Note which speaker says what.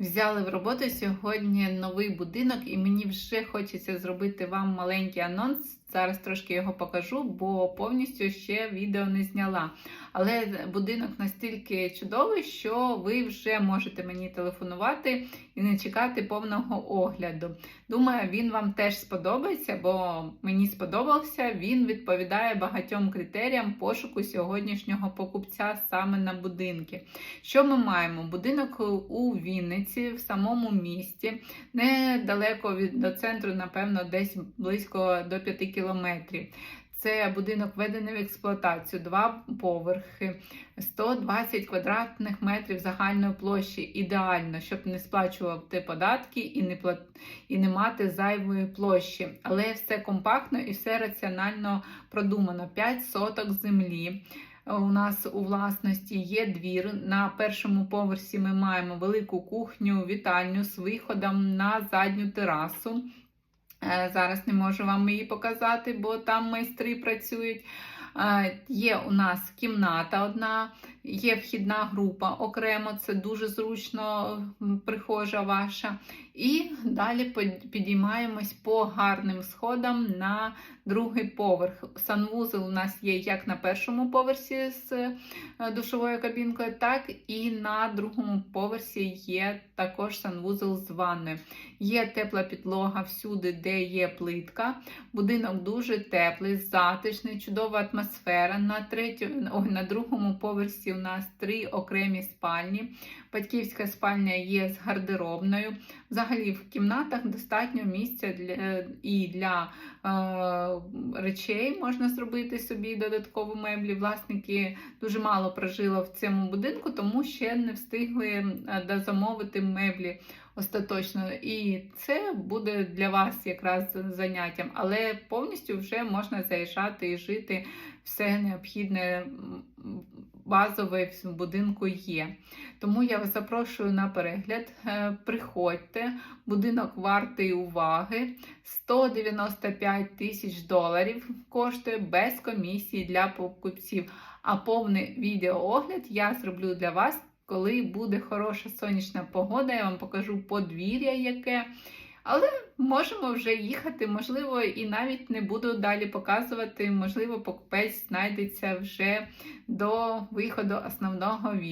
Speaker 1: Взяли в роботу сьогодні новий будинок, і мені вже хочеться зробити вам маленький анонс. Зараз трошки його покажу, бо повністю ще відео не зняла. Але будинок настільки чудовий, що ви вже можете мені телефонувати і не чекати повного огляду. Думаю, він вам теж сподобається, бо мені сподобався. Він відповідає багатьом критеріям пошуку сьогоднішнього покупця саме на будинки. Що ми маємо? Будинок у Вінниці, в самому місті, недалеко від до центру, напевно, десь близько до 5 кілометрів. Це будинок введений в експлуатацію, два поверхи, 120 квадратних метрів загальної площі. Ідеально, щоб не сплачувати податки і не плат... і не мати зайвої площі. Але все компактно і все раціонально продумано. 5 соток землі. У нас у власності є двір. На першому поверсі ми маємо велику кухню, вітальню з виходом на задню терасу. Е, Зараз не можу вам її показати, бо там майстри працюють. Є у нас кімната одна, є вхідна група окремо, це дуже зручно, прихожа ваша. І далі підіймаємось по гарним сходам на другий поверх. Санвузол у нас є як на першому поверсі з е, душовою кабінкою, так і на другому поверсі є також санвузол з ванною. Є тепла підлога всюди, де є плитка. Будинок дуже теплий, затишний, чудова атмосфера. На третю, ой, на другому поверсі у нас три окремі спальні. Батьківська спальня є з гардеробною. Взагалі в кімнатах достатньо місця для і для е, речей можна зробити собі додаткові меблі. Власники дуже мало прожило в цьому будинку, тому ще не встигли е, дозамовити меблі остаточно. І це буде для вас якраз заняттям, але повністю вже можна заїжджати і жити. Все необхідне базове в будинку є. Тому я вас запрошую на перегляд. Е, Приходьте, будинок вартий уваги. 195 тисяч доларів коштує без комісії для покупців. А повний відеоогляд я зроблю для вас, коли буде хороша сонячна погода. Я вам покажу подвір'я яке. Але можемо вже їхати, можливо, і навіть не буду далі показувати. Можливо, покупець знайдеться вже до виходу основного відео.